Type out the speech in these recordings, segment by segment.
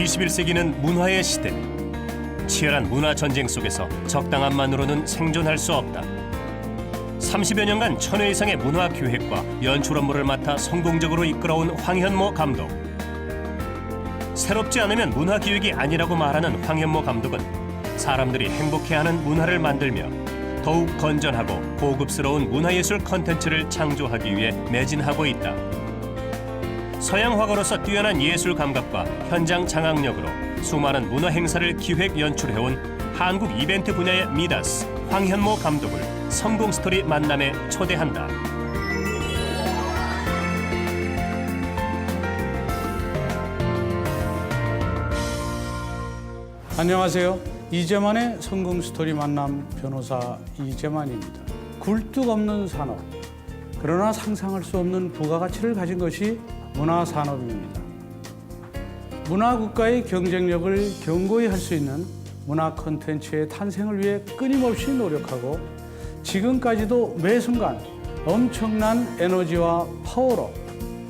21세기는 문화의 시대. 치열한 문화 전쟁 속에서 적당함만으로는 생존할 수 없다. 30여 년간 천회 이상의 문화 기획과 연출 업무를 맡아 성공적으로 이끌어온 황현모 감독. 새롭지 않으면 문화 기획이 아니라고 말하는 황현모 감독은 사람들이 행복해하는 문화를 만들며 더욱 건전하고 고급스러운 문화예술 컨텐츠를 창조하기 위해 매진하고 있다. 서양 화가로서 뛰어난 예술 감각과 현장 장악력으로 수많은 문화 행사를 기획 연출해온 한국 이벤트 분야의 미다스 황현모 감독을 성공 스토리 만남에 초대한다. 안녕하세요. 이재만의 성공 스토리 만남 변호사 이재만입니다. 굴뚝 없는 산업. 그러나 상상할 수 없는 부가가치를 가진 것이 문화 산업입니다. 문화 국가의 경쟁력을 견고히 할 수 있는 문화 콘텐츠의 탄생을 위해 끊임없이 노력하고 지금까지도 매 순간 엄청난 에너지와 파워로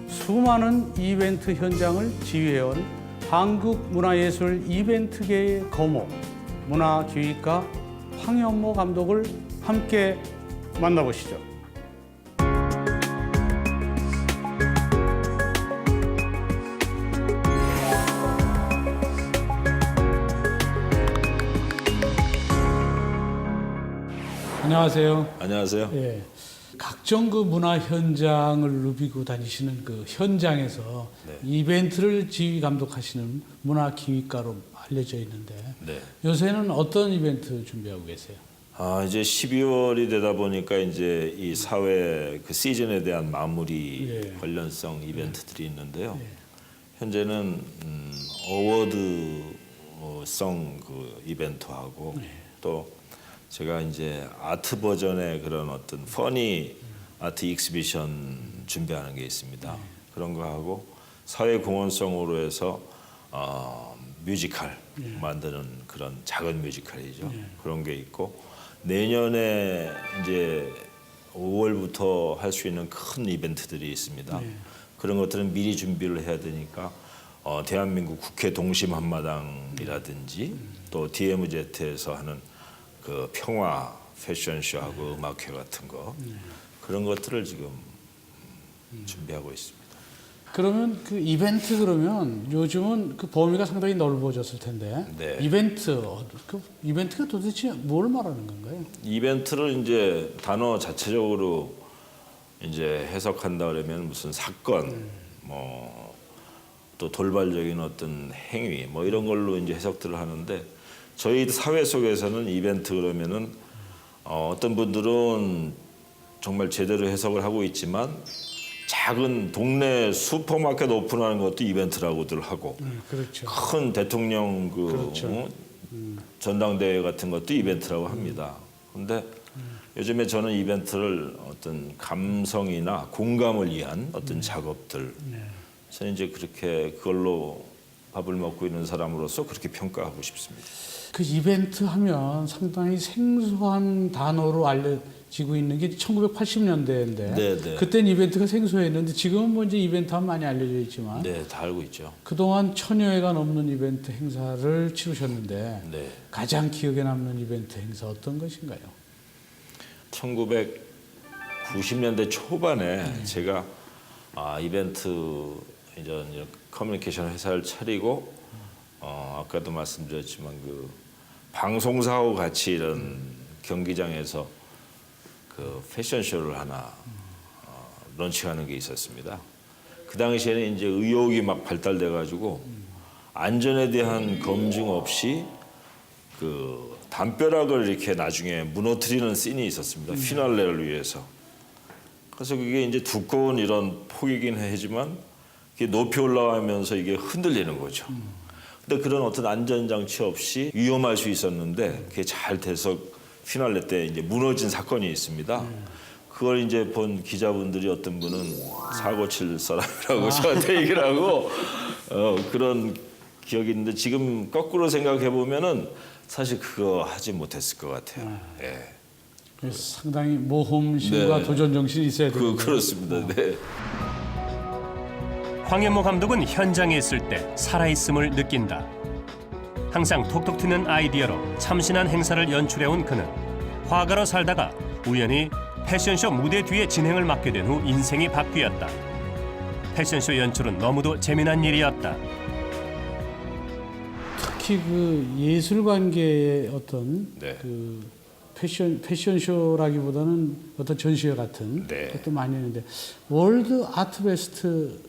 수많은 이벤트 현장을 지휘해온 한국 문화예술 이벤트계의 거모 문화기획가 황현모 감독을 함께 만나보시죠. 안녕하세요. 안녕하세요. 예. 각종 그 문화 현장을 누비고 다니시는 그 현장에서 네. 이벤트를 지휘 감독하시는 문화 기획가로 알려져 있는데 네. 요새는 어떤 이벤트 준비하고 계세요? 아 이제 12월이 되다 보니까 이제 이 사회 그 시즌에 대한 마무리 예. 관련성 이벤트들이 있는데요. 현재는 음, 어워드성 그 이벤트하고 또 제가 이제 아트 버전의 그런 어떤 퍼니 아트 익스비션 준비하는 게 있습니다. 그런 거 하고 사회 공헌성으로 해서 어, 뮤지컬 만드는 그런 작은 뮤지컬이죠. 그런 게 있고 내년에 이제 5월부터 할 수 있는 큰 이벤트들이 있습니다. 그런 것들은 미리 준비를 해야 되니까 어, 대한민국 국회 동심 한마당이라든지 또 DMZ에서 하는 그 평화 패션쇼하고 음악회 같은 거 그런 것들을 지금 음, 준비하고 있습니다. 그러면 그 이벤트 그러면 요즘은 그 범위가 상당히 넓어졌을 텐데 네. 이벤트 어, 그 이벤트가 도대체 뭘 말하는 건가요? 이벤트를 이제 단어 자체적으로 이제 해석한다 그러면 무슨 사건 뭐 또 돌발적인 어떤 행위 뭐 이런 걸로 이제 해석들을 하는데 저희 사회 속에서는 이벤트 그러면은 어, 어떤 분들은 정말 제대로 해석을 하고 있지만 작은 동네 슈퍼마켓 오픈하는 것도 이벤트라고들 하고 음, 그렇죠. 큰 대통령 그 그렇죠. 어? 전당대회 같은 것도 이벤트라고 합니다. 근데 요즘에 저는 이벤트를 어떤 감성이나 공감을 위한 어떤 작업들 저는 이제 그렇게 그걸로 밥을 먹고 있는 사람으로서 그렇게 평가하고 싶습니다. 그 이벤트 하면 상당히 생소한 단어로 알려지고 있는 게 1980년대인데 네, 네. 그땐 이벤트가 생소했는데 지금은 뭐 이제 이벤트 하면 많이 알려져 있지만 네, 다 알고 있죠. 그동안 천여 회가 넘는 이벤트 행사를 치르셨는데 네. 가장 기억에 남는 이벤트 행사 어떤 것인가요? 1990년대 초반에 제가 아, 이벤트 이런 커뮤니케이션 회사를 차리고 어, 아까도 말씀드렸지만 그 방송사하고 같이 이런 경기장에서 그 패션쇼를 하나 어, 런칭하는 게 있었습니다. 그 당시에는 이제 의혹이 막 발달돼 가지고 안전에 대한 검증 없이 그 담벼락을 이렇게 나중에 무너뜨리는 씬이 있었습니다. 피날레를 위해서. 그래서 그게 이제 두꺼운 이런 폭이긴 하지만 높이 올라가면서 이게 흔들리는 거죠. 근데 그런 어떤 안전장치 없이 위험할 수 있었는데 그게 잘 돼서 피날레 때 이제 무너진 사건이 있습니다. 그걸 이제 본 기자분들이 어떤 분은 사고 칠 사람이라고 저한테 얘기를 하고 어, 그런 기억이 있는데 지금 거꾸로 생각해 보면은 사실 그거 하지 못했을 것 같아요. 예. 그래서 상당히 모험심과 네. 도전 정신이 있어야 그 되는 그렇습니다. 네. 황현모 감독은 현장에 있을 때 살아있음을 느낀다. 항상 톡톡 튀는 아이디어로 참신한 행사를 연출해온 그는 화가로 살다가 우연히 패션쇼 무대 뒤에 진행을 맡게 된 후 인생이 바뀌었다. 패션쇼 연출은 너무도 재미난 일이었다. 특히 그 예술 관계의 어떤 네. 그 패션 패션쇼라기보다는 어떤 전시회 같은 네. 것도 많이 했는데 월드 아트 베스트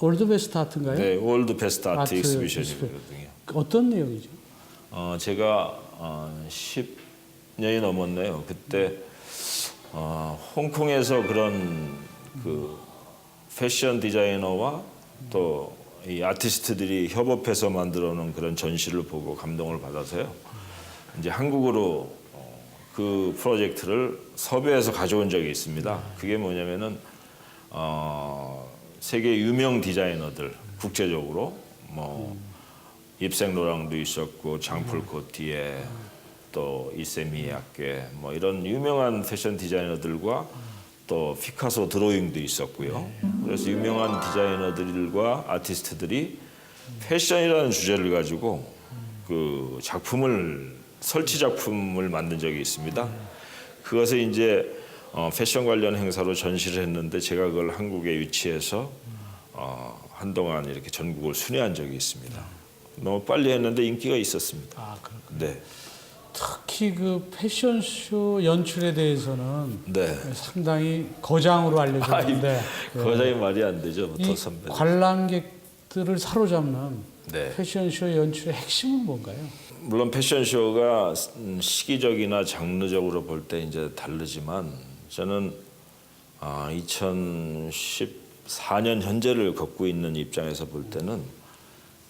월드 베스트 아트인가요? 네, 월드 베스트 아트 아트 익스비션이거든요. 어떤 내용이죠? 어, 제가 어, 10년이 넘었네요. 그때 어, 홍콩에서 그런 그 패션 디자이너와 또 이 아티스트들이 협업해서 만들어 놓은 그런 전시를 보고 감동을 받아서요. 이제 한국으로 어, 그 프로젝트를 섭외해서 가져온 적이 있습니다. 그게 뭐냐면은 어, 세계 유명 디자이너들 국제적으로 뭐 입생 로랑도 있었고 장풀 코티에 또 이세미야케 뭐 이런 유명한 패션 디자이너들과 또 피카소 드로잉도 있었고요. 그래서 유명한 디자이너들과 아티스트들이 패션이라는 주제를 가지고 그 작품을 설치 작품을 만든 적이 있습니다. 그것을 이제 어, 패션 관련 행사로 전시를 했는데 제가 그걸 한국에 유치해서 어, 한동안 이렇게 전국을 순회한 적이 있습니다. 너무 빨리 했는데 인기가 있었습니다. 아, 그렇 네, 특히 그 패션쇼 연출에 대해서는 네. 상당히 거장으로 알려졌는데 거장이 말이 안 되죠, 이 더 선배. 관람객들을 사로잡는 네. 패션쇼 연출의 핵심은 뭔가요? 물론 패션쇼가 음, 시기적이나 장르적으로 볼 때 이제 다르지만 저는 아, 2014년 현재를 걷고 있는 입장에서 볼 때는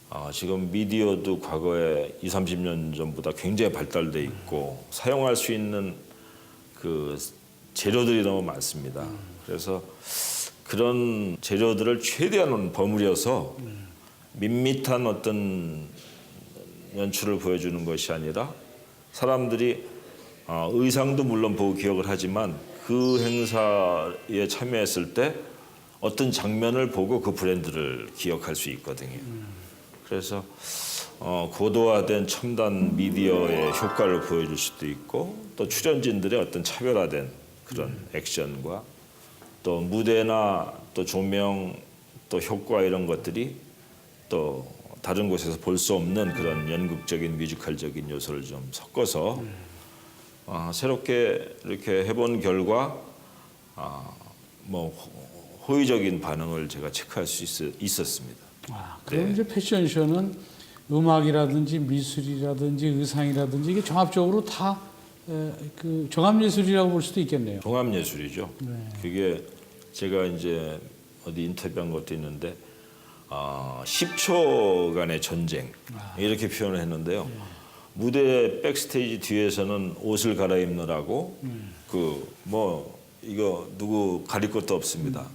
아, 지금 미디어도 과거에 2, 30년 전보다 굉장히 발달돼 있고 사용할 수 있는 그 재료들이 너무 많습니다. 그래서 그런 재료들을 최대한 버무려서 밋밋한 어떤 연출을 보여주는 것이 아니라 사람들이 어, 의상도 물론 보고 기억을 하지만 그 행사에 참여했을 때 어떤 장면을 보고 그 브랜드를 기억할 수 있거든요. 그래서 어, 고도화된 첨단 미디어의 효과를 보여줄 수도 있고 또 출연진들의 어떤 차별화된 그런 액션과 또 무대나 또 조명 또 효과 이런 것들이 또 다른 곳에서 볼 수 없는 그런 연극적인 뮤지컬적인 요소를 좀 섞어서 아, 새롭게 이렇게 해본 결과 아, 뭐 호- 호의적인 반응을 제가 체크할 수 있, 있었습니다. 아, 그럼 네. 이제 패션쇼는 음악이라든지 미술이라든지 의상이라든지 이게 종합적으로 다 그 종합예술이라고 볼 수도 있겠네요. 종합 예술이죠. 그게 제가 이제 어디 인터뷰한 것도 있는데 아, 10초간의 전쟁 이렇게 표현을 했는데요. 무대 백스테이지 뒤에서는 옷을 갈아입느라고 그뭐 이거 누구 가릴 것도 없습니다.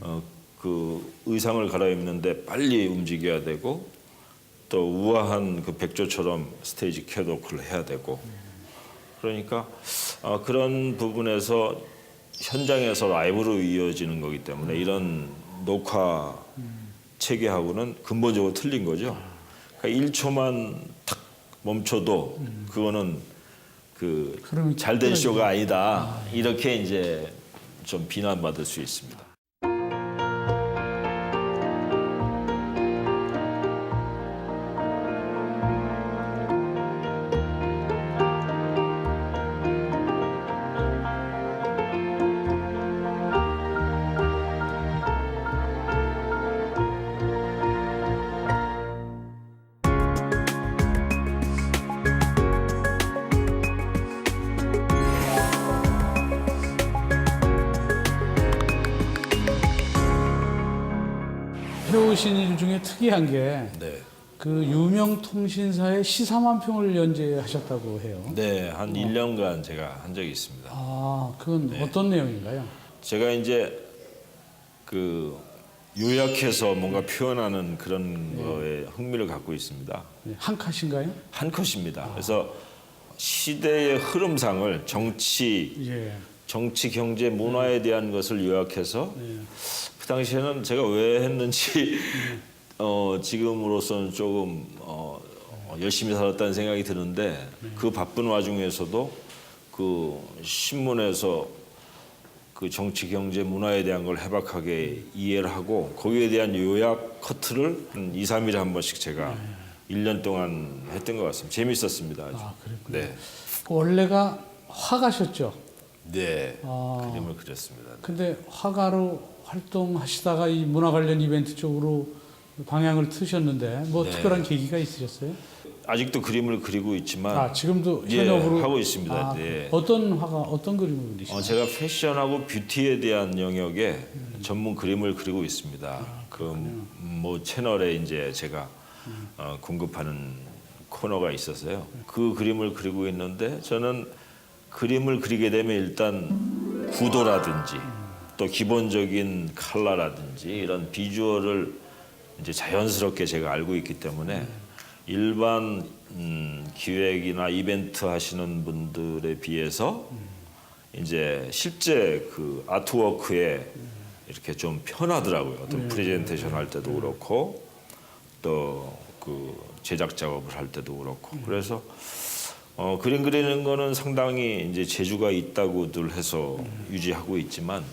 어, 그 의상을 갈아입는데 빨리 움직여야 되고 또 우아한 그 백조처럼 스테이지 캐도크를 해야 되고 그러니까 어, 그런 부분에서 현장에서 라이브로 이어지는 거기 때문에 이런 녹화 체계하고는 근본적으로 틀린 거죠. 그러니까 1초만 탁 멈춰도 그거는 그 잘된. 쇼가 아니다. 이렇게 이제 좀 비난받을 수 있습니다. 특이한 게 네. 그 유명 통신사의 시사만 평을 연재하셨다고 해요. 네, 한 1년간 제가 한 적이 있습니다. 아, 그건 네. 어떤 내용인가요? 제가 이제 그 요약해서 뭔가 표현하는 그런 거에 흥미를 갖고 있습니다. 네, 한 컷인가요? 한 컷입니다. 그래서 시대의 흐름상을 정치, 예. 정치, 경제, 문화에 대한 것을 요약해서 예. 당시에는 제가 왜 했는지 어, 지금으로서는 조금 어, 어, 열심히 살았다는 생각이 드는데 그 바쁜 와중에서도 그 신문에서 그 정치, 경제, 문화에 대한 걸 해박하게 이해를 하고 거기에 대한 요약 커트를 한 2, 3일에 한 번씩 제가 일 1년 동안 했던 것 같습니다. 재밌었습니다. 아주. 아, 그랬군요. 네. 원래가 화가셨죠. 네. 아. 그림을 그렸습니다. 근데 화가로 활동하시다가 이 문화 관련 이벤트 쪽으로 방향을 트셨는데 뭐 네. 특별한 계기가 있으셨어요? 아직도 그림을 그리고 있지만 아 지금도 예, 현역으로 하고 있습니다. 아, 네. 어떤 화가 어떤 그림을 그리시나요? 어, 제가 패션하고 뷰티에 대한 영역에 전문 그림을 그리고 있습니다. 그뭐 채널에 이제 제가 어, 공급하는 코너가 있어서요. 그 그림을 그리고 있는데 저는 그림을 그리게 되면 일단 구도라든지 또 기본적인 컬러라든지 이런 비주얼을 이제 자연스럽게 제가 알고 있기 때문에 일반 음, 기획이나 이벤트 하시는 분들에 비해서 이제 실제 그 아트워크에 이렇게 좀 편하더라고요. 어떤 프레젠테이션 할 때도 그렇고 또 그 제작 작업을 할 때도 그렇고. 그래서 어, 그림 그리는 거는 상당히 이제 재주가 있다고들 해서 유지하고 있지만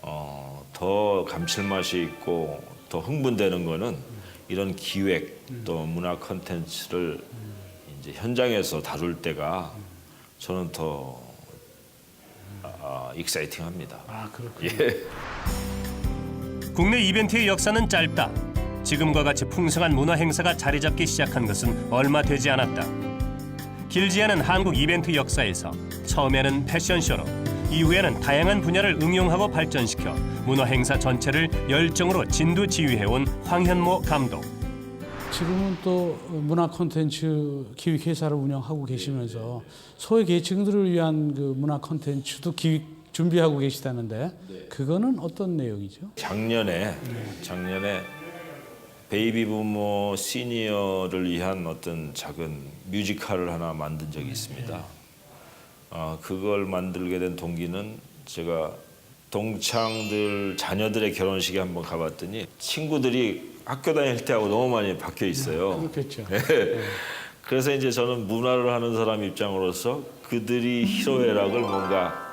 어, 더 감칠맛이 있고 더 흥분되는 거는 이런 기획 또 문화 컨텐츠를 이제 현장에서 다룰 때가 저는 더 아, 익사이팅합니다. 아 그렇군요. 예. 국내 이벤트의 역사는 짧다. 지금과 같이 풍성한 문화 행사가 자리 잡기 시작한 것은 얼마 되지 않았다. 길지 않은 한국 이벤트 역사에서 처음에는 패션쇼로 이후에는 다양한 분야를 응용하고 발전시켜 문화 행사 전체를 열정으로 진두 지휘해온 황현모 감독. 지금은 또 문화 콘텐츠 기획 회사를 운영하고 계시면서 소외 계층들을 위한 그 문화 콘텐츠도 기획 준비하고 계시다는데 그거는 어떤 내용이죠? 작년에 작년에 베이비 부모 시니어를 위한 어떤 작은 뮤지컬을 하나 만든 적이 있습니다. 어, 그걸 만들게 된 동기는 제가 동창들 자녀들의 결혼식에 한번 가봤더니 친구들이 학교 다닐 때하고 너무 많이 바뀌어 있어요. 그렇겠죠. 네. 그래서 이제 저는 문화를 하는 사람 입장으로서 그들이 희로애락을 뭔가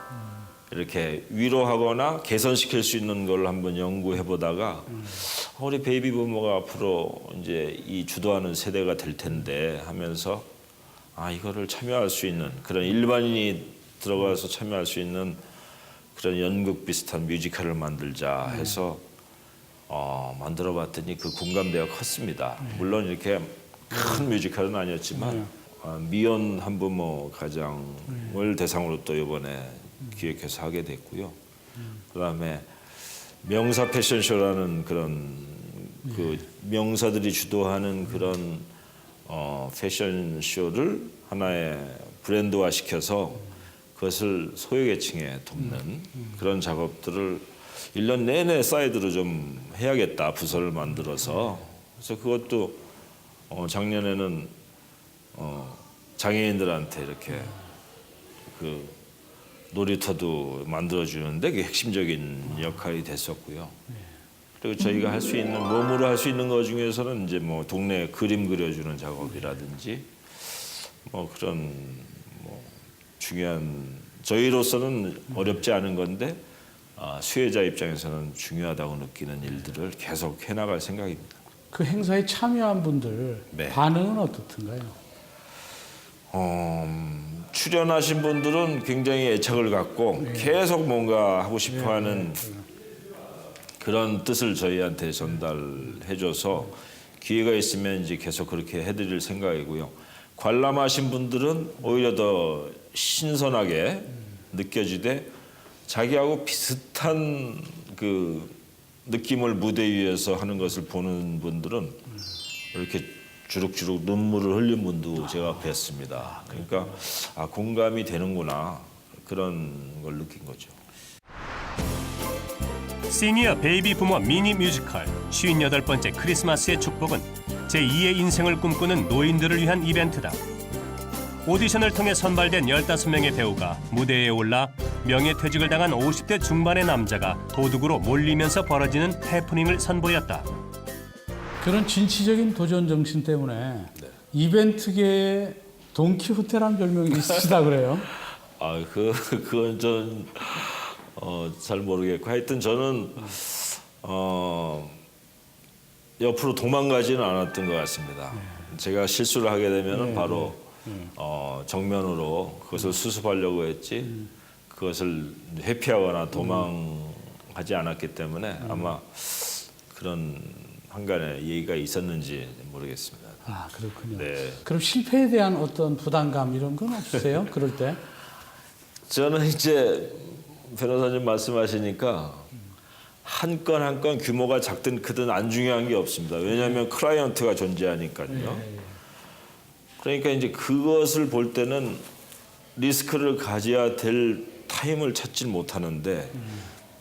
이렇게 위로하거나 개선시킬 수 있는 걸 한번 연구해 보다가 우리 베이비 부모가 앞으로 이제 이 주도하는 세대가 될 텐데 하면서 아 이거를 참여할 수 있는 그런 일반인이 들어가서 참여할 수 있는 그런 연극 비슷한 뮤지컬을 만들자 해서 어, 만들어 봤더니 그 공감대가 컸습니다. 물론 이렇게 큰 뮤지컬은 아니었지만 어, 미연 한부모 가장을 대상으로 또 이번에 기획해서 하게 됐고요. 그다음에 명사 패션쇼라는 그런 그 명사들이 주도하는 그런 어, 패션쇼를 하나의 브랜드화 시켜서 그것을 소외계층에 돕는 그런 작업들을 일년 내내 사이드로 좀 해야겠다 부서를 만들어서. 그래서 그것도 어, 작년에는 어, 장애인들한테 이렇게 그 놀이터도 만들어주는데 그게 핵심적인 역할이 됐었고요. 그리고 저희가 할 수 있는 몸으로 할 수 있는 것 중에서는 이제 뭐 동네 그림 그려주는 작업이라든지 뭐 그런 뭐 중요한 저희로서는 어렵지 않은 건데 아, 수혜자 입장에서는 중요하다고 느끼는 일들을 계속 해나갈 생각입니다. 그 행사에 참여한 분들 네. 반응은 어떻든가요? 어, 음, 출연하신 분들은 굉장히 애착을 갖고 계속 뭔가 하고 싶어하는 그런 뜻을 저희한테 전달해줘서 기회가 있으면 이제 계속 그렇게 해드릴 생각이고요. 관람하신 분들은 오히려 더 신선하게 느껴지되 자기하고 비슷한 그 느낌을 무대 위에서 하는 것을 보는 분들은 이렇게 주룩주룩 눈물을 흘린 분도 제가 뵀습니다. 그러니까 아 공감이 되는구나 그런 걸 느낀 거죠. 시니어 베이비 부모 미니 뮤지컬 58번째 크리스마스의 축복은 제2의 인생을 꿈꾸는 노인들을 위한 이벤트다. 오디션을 통해 선발된 15명의 배우가 무대에 올라 명예퇴직을 당한 50대 중반의 남자가 도둑으로 몰리면서 벌어지는 해프닝을 선보였다. 그런 진취적인 도전 정신 때문에 이벤트계에 돈키호테라는 별명이 있으시다 그래요. 아, 그 그건 전 어, 잘 모르겠고 하여튼 저는 어, 옆으로 도망가지는 않았던 것 같습니다. 제가 실수를 하게 되면은 바로 어, 정면으로 그것을 수습하려고 했지 그것을 회피하거나 도망하지 않았기 때문에 아마 그런 한간의 예의가 있었는지 모르겠습니다. 아 그렇군요. 네. 그럼 실패에 대한 어떤 부담감 이런 건 없으세요? 그럴 때? 저는 이제 변호사님 말씀하시니까 한 건 한 건 규모가 작든 크든 안 중요한 게 없습니다. 왜냐하면 클라이언트가 존재하니까요. 그러니까 이제 그것을 볼 때는 리스크를 가져야 될 타임을 찾질 못하는데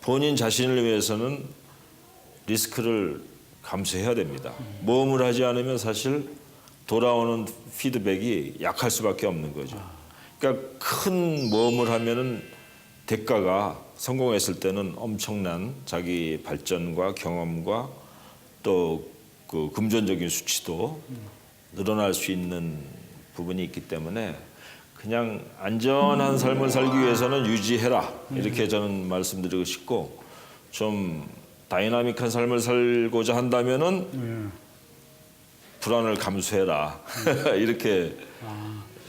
본인 자신을 위해서는 리스크를 감수해야 됩니다. 모험을 하지 않으면 사실 돌아오는 피드백이 약할 수밖에 없는 거죠. 그러니까 큰 모험을 하면은 대가가 성공했을 때는 엄청난 자기 발전과 경험과 또 그 금전적인 수치도 늘어날 수 있는 부분이 있기 때문에 그냥 안전한 삶을 살기 위해서는 유지해라. 이렇게 저는 말씀드리고 싶고 좀 다이나믹한 삶을 살고자 한다면은 불안을 감수해라. 이렇게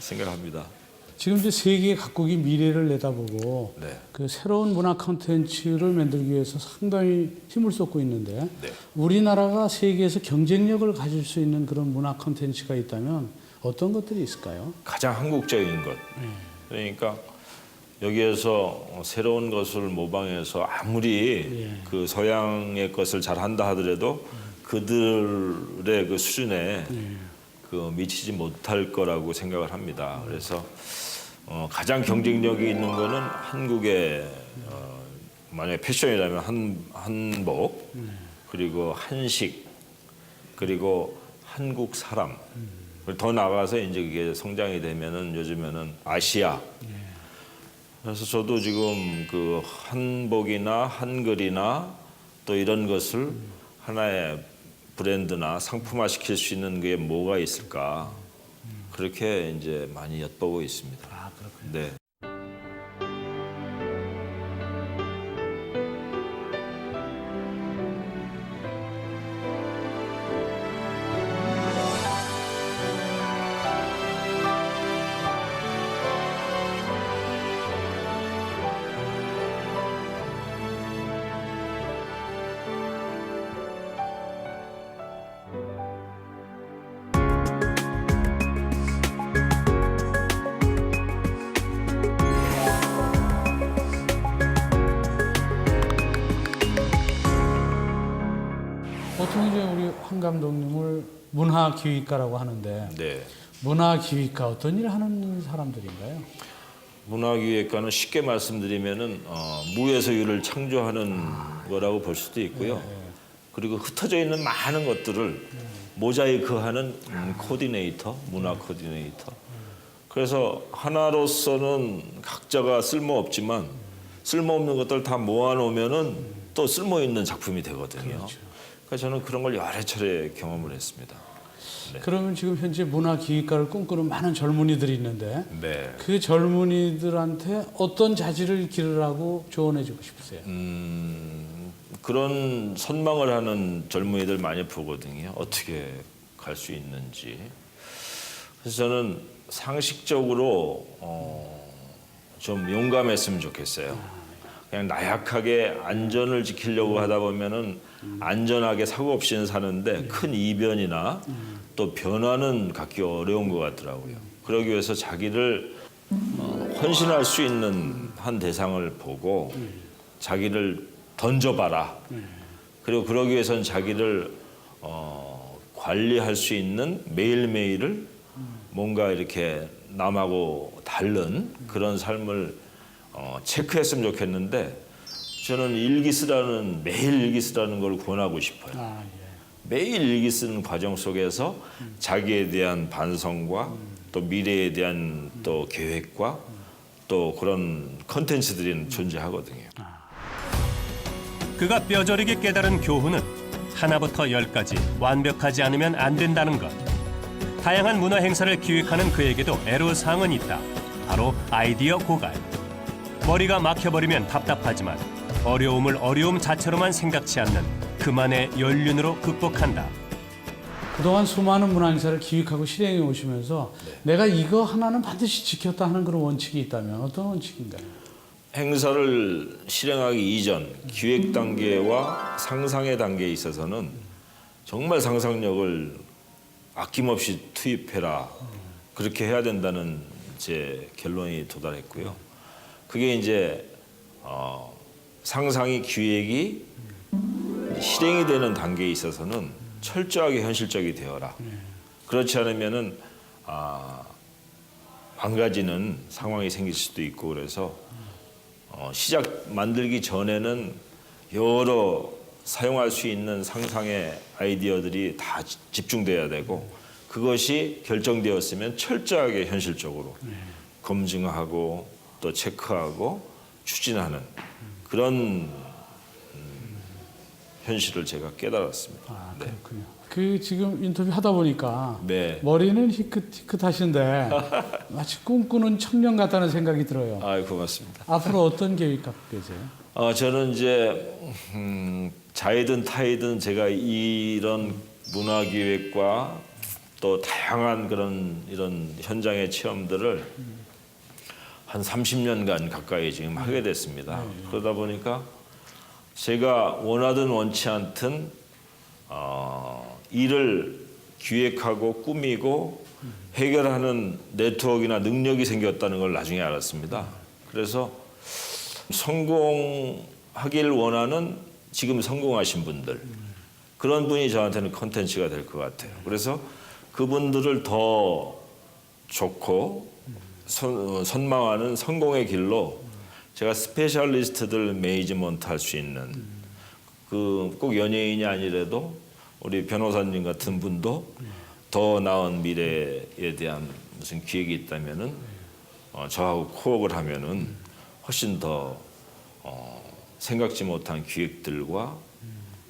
생각합니다. 지금 이제 세계 각국이 미래를 내다보고 네. 그 새로운 문화 콘텐츠를 만들기 위해서 상당히 힘을 쏟고 있는데 네. 우리나라가 세계에서 경쟁력을 가질 수 있는 그런 문화 콘텐츠가 있다면 어떤 것들이 있을까요? 가장 한국적인 것. 그러니까 여기에서 새로운 것을 모방해서 아무리 그 서양의 것을 잘 한다 하더라도 그들의 그 수준에 그 미치지 못할 거라고 생각을 합니다. 그래서 어, 가장 경쟁력이 있는 거는 한국의 어, 만약에 패션이라면 한 한복 그리고 한식 그리고 한국 사람. 더 나가서 이제 그게 성장이 되면은 요즘에는 아시아. 그래서 저도 지금 그 한복이나 한글이나 또 이런 것을 하나의 브랜드나 상품화 시킬 수 있는 게 뭐가 있을까? 그렇게 이제 많이 엿보고 있습니다. 네. 감독님을 문화기획가라고 하는데 네. 문화기획가 어떤 일을 하는 사람들인가요? 문화기획가는 쉽게 말씀드리면은 어, 무에서 유를 창조하는 거라고 볼 수도 있고요. 그리고 흩어져 있는 많은 것들을 모자이크하는 음, 코디네이터, 문화 코디네이터. 그래서 하나로서는 각자가 쓸모 없지만 쓸모 없는 것들 다 모아놓으면은 또 쓸모 있는 작품이 되거든요. 그 러니까 저는 그런 걸 여러 차례 경험을 했습니다. 그러면 지금 현재 문화기획가를 꿈꾸는 많은 젊은이들이 있는데 네. 그 젊은이들한테 어떤 자질을 기르라고 조언해주고 싶으세요? 음, 그런 선망을 하는 젊은이들 많이 보거든요. 어떻게 갈 수 있는지. 그래서 저는 상식적으로 어, 좀 용감했으면 좋겠어요. 그냥 나약하게 안전을 지키려고 하다 보면은 안전하게 사고 없이는 사는데 큰 이변이나 또 변화는 갖기 어려운 것 같더라고요. 그러기 위해서 자기를 어, 헌신할 수 있는 한 대상을 보고 자기를 던져봐라. 그리고 그러기 위해서는 자기를 어, 관리할 수 있는 매일매일을 뭔가 이렇게 남하고 다른 그런 삶을 어, 체크했으면 좋겠는데 저는 일기 쓰라는 매일 일기 쓰라는 걸 권하고 싶어요. 아, 예. 매일 일기 쓰는 과정 속에서 자기에 대한 반성과 또 미래에 대한 또 계획과 또 그런 컨텐츠들이 존재하거든요. 그가 뼈저리게 깨달은 교훈은 하나부터 열까지 완벽하지 않으면 안 된다는 것. 다양한 문화 행사를 기획하는 그에게도 애로사항은 있다. 바로 아이디어 고갈. 머리가 막혀버리면 답답하지만 어려움을 어려움 자체로만 생각지 않는 그만의 연륜으로 극복한다. 그동안 수많은 문화 행사를 기획하고 실행해 오시면서 내가 이거 하나는 반드시 지켰다 하는 그런 원칙이 있다면 어떤 원칙인가요? 행사를 실행하기 이전 기획 단계와 상상의 단계에 있어서는 정말 상상력을 아낌없이 투입해라 그렇게 해야 된다는 제 결론이 도달했고요. 그게 이제 어, 상상이 기획이 실행이 되는 단계에 있어서는 철저하게 현실적이 되어라. 그렇지 않으면은 아, 망가지는 상황이 생길 수도 있고 그래서 어, 시작 만들기 전에는 여러 사용할 수 있는 상상의 아이디어들이 다 지- 집중돼야 되고 그것이 결정되었으면 철저하게 현실적으로 검증하고 또 체크하고 추진하는 그런 음, 현실을 제가 깨달았습니다. 아, 네. 그렇군요. 그 지금 인터뷰 하다 보니까 네. 머리는 희끗희끗하신데 마치 꿈꾸는 청년 같다는 생각이 들어요. 아, 고맙습니다. 앞으로 어떤 계획 갖고 계세요? 어, 저는 이제 음, 자이든 타이든 제가 이런 문화 기획과 또 다양한 그런 이런 현장의 체험들을 한 30년간 가까이 지금 하게 됐습니다. 그러다 보니까 제가 원하든 원치 않든 어, 일을 기획하고 꾸미고 해결하는 네트워크나 능력이 생겼다는 걸 나중에 알았습니다. 그래서 성공하길 원하는 지금 성공하신 분들 그런 분이 저한테는 컨텐츠가 될 것 같아요. 그래서 그분들을 더 좋고 선, 어, 선망하는 성공의 길로 제가 스페셜리스트들 매니지먼트 할 수 있는 그 꼭 연예인이 아니라도 우리 변호사님 같은 분도 더 나은 미래에 대한 무슨 기획이 있다면은 어, 저하고 코업을 하면은 훨씬 더 어, 생각지 못한 기획들과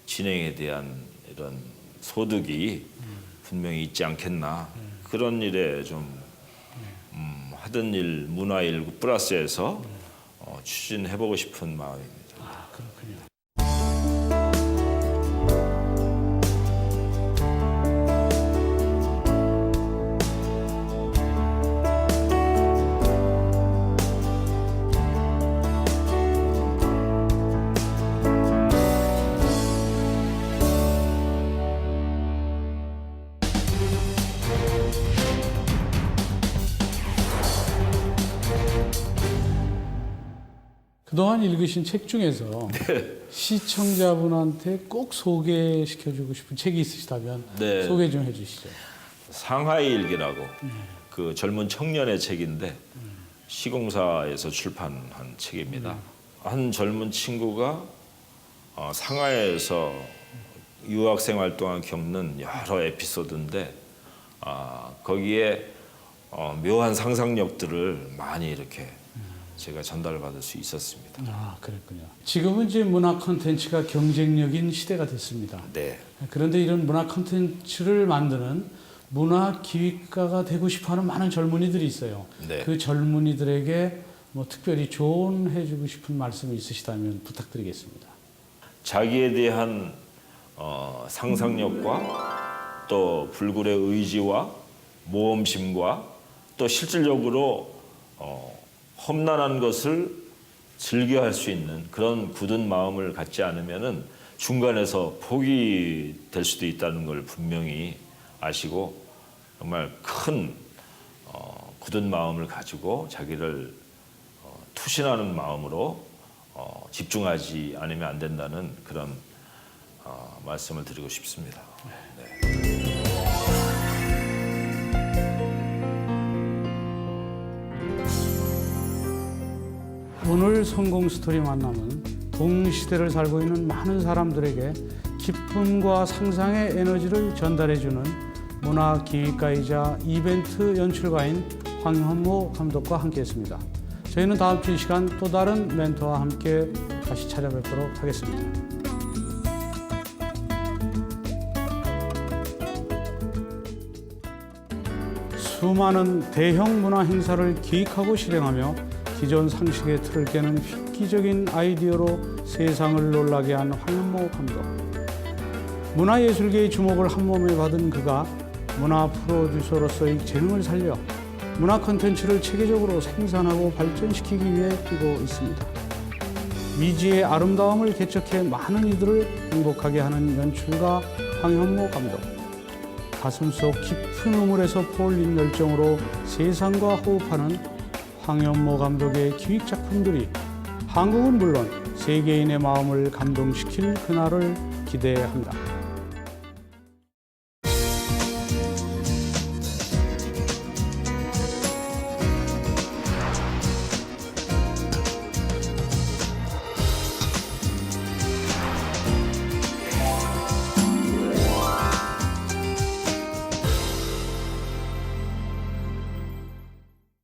진행에 대한 이런 소득이 분명히 있지 않겠나. 그런 일에 좀 음, 하던 일 문화일 플러스해서 어, 추진해보고 싶은 마음입니다. 그동안 읽으신 책 중에서 시청자분한테 꼭 소개시켜주고 싶은 책이 있으시다면 네. 소개 좀 해주시죠. 상하이 일기라고 그 젊은 청년의 책인데 시공사에서 출판한 책입니다. 한 젊은 친구가 어, 상하이에서 유학 생활 동안 겪는 여러 에피소드인데 아, 거기에 어, 묘한 상상력들을 많이 이렇게 제가 전달받을 수 있었습니다. 아, 그랬군요. 지금은 이제 문화 콘텐츠가 경쟁력인 시대가 됐습니다. 네. 그런데 이런 문화 콘텐츠를 만드는 문화 기획가가 되고 싶어하는 많은 젊은이들이 있어요. 네. 그 젊은이들에게 뭐 특별히 조언해주고 싶은 말씀이 있으시다면 부탁드리겠습니다. 자기에 대한 어, 상상력과 또 불굴의 의지와 모험심과 또 실질적으로 어, 험난한 것을 즐겨할 수 있는 그런 굳은 마음을 갖지 않으면은 중간에서 포기될 수도 있다는 걸 분명히 아시고 정말 큰 어, 굳은 마음을 가지고 자기를 어, 투신하는 마음으로 어, 집중하지 않으면 안 된다는 그런 어, 말씀을 드리고 싶습니다. 오늘 성공 스토리 만남은 동시대를 살고 있는 많은 사람들에게 기쁨과 상상의 에너지를 전달해주는 문화 기획가이자 이벤트 연출가인 황현모 감독과 함께했습니다. 저희는 다음 주 이 시간 또 다른 멘토와 함께 다시 찾아뵙도록 하겠습니다. 수많은 대형 문화 행사를 기획하고 실행하며 기존 상식의 틀을 깨는 획기적인 아이디어로 세상을 놀라게 한 황현모 감독. 문화예술계의 주목을 한 몸에 받은 그가 문화 프로듀서로서의 재능을 살려 문화 콘텐츠를 체계적으로 생산하고 발전시키기 위해 뛰고 있습니다. 미지의 아름다움을 개척해 많은 이들을 행복하게 하는 연출가 황현모 감독. 가슴속 깊은 우물에서 포올린 열정으로 세상과 호흡하는 황현모 감독의 기획 작품들이 한국은 물론 세계인의 마음을 감동시킬 그날을 기대합니다.